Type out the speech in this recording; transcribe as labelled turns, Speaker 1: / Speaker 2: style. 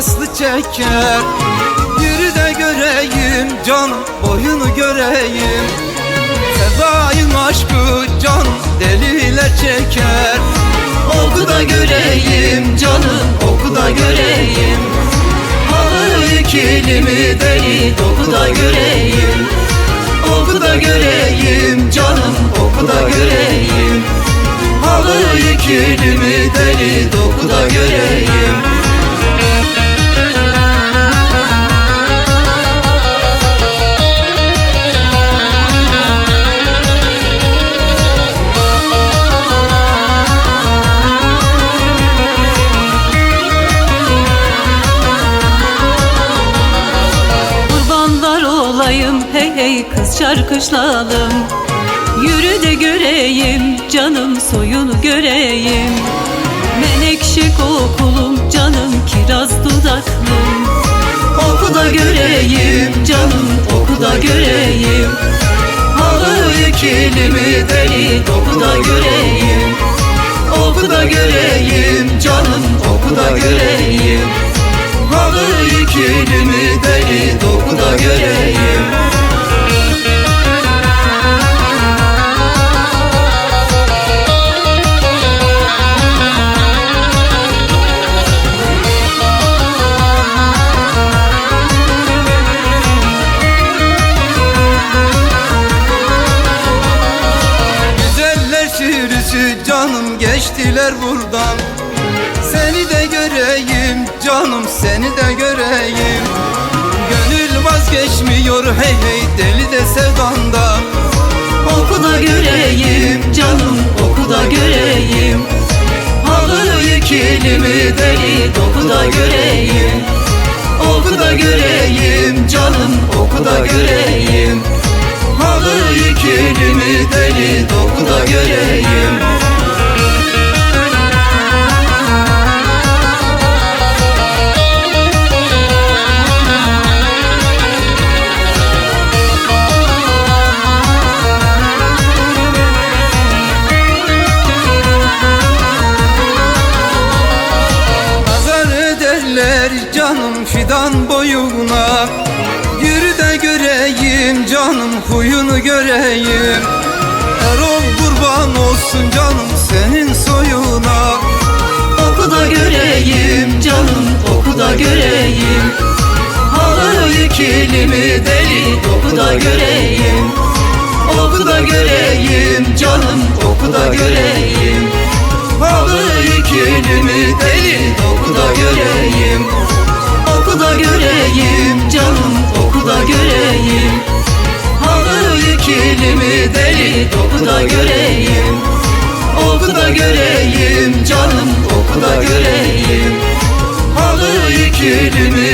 Speaker 1: paslı çeker. Yürü de göreyim canım boyunu göreyim. Sevdayın aşkı canım deliler çeker. Oku da göreyim canım oku da göreyim. Halı ikilimi deli doku da göreyim. Oku da göreyim canım oku da göreyim. Halı ikilimi deli doku da göreyim
Speaker 2: olayım hey hey kız şarkışlalım Yürü de göreyim canım soyunu göreyim. Menekşe kokulum canım kiraz dudaklım Oku da göreyim canım oku da göreyim.
Speaker 1: Halı ikilimi deli doku da göreyim. Oku da göreyim canım oku da göreyim. Halı ikilimi deli doku da göreyim. Sürüsü canım geçtiler buradan. Seni de göreyim canım seni de göreyim vazgeçmiyor hey hey deli de sevdandan
Speaker 2: Oku da göreyim canım oku da göreyim.
Speaker 1: Halı ikilimi deli doku da göreyim. Oku da göreyim canım oku da göreyim. Halı ikilimi deli doku da göreyim fidan boyuna. Yürü de göreyim canım huyunu göreyim. Erol kurban olsun canım senin soyuna.
Speaker 2: Oku da göreyim canım oku da göreyim.
Speaker 1: Halı ikilimi deli doku da göreyim. Oku da göreyim canım oku da göreyim. Halı deli doku da göreyim.
Speaker 2: Oku da göreyim canım oku da göreyim.
Speaker 1: Halı ikilimi